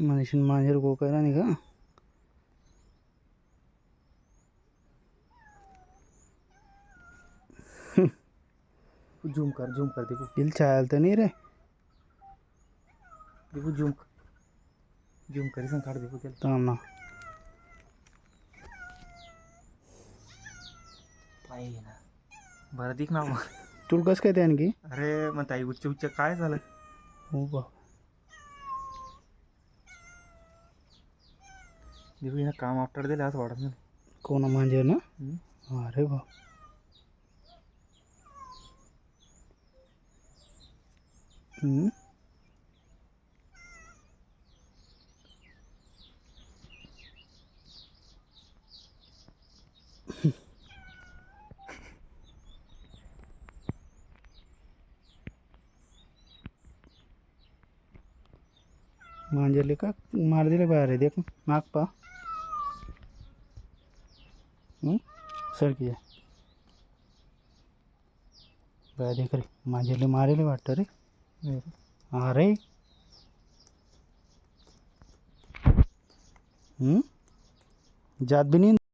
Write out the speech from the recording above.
मनीषन मांजर को करा नाही का झूम कर झूम कर देखो। इल चाल तर नाही रे। देखो झूम झूम कर इसमें काट देखो चल। थांब ना। पाय ना। बरं दिख ना। तुला कसं काय ते अरे मग ताई उच्च उच्च काय झालं? हो बा देखो हिनं काम आफ्टर दिलं असं वाटत नाही कोणा मांजर ना हम्म. अरे बा हम्म मांजरले का मार दिले बाहेर देख नाक पा? सरकी आहे बाहेर देख रे मांजरले मारेले वाटतं रे। अरे हम्म? जात भी नहीं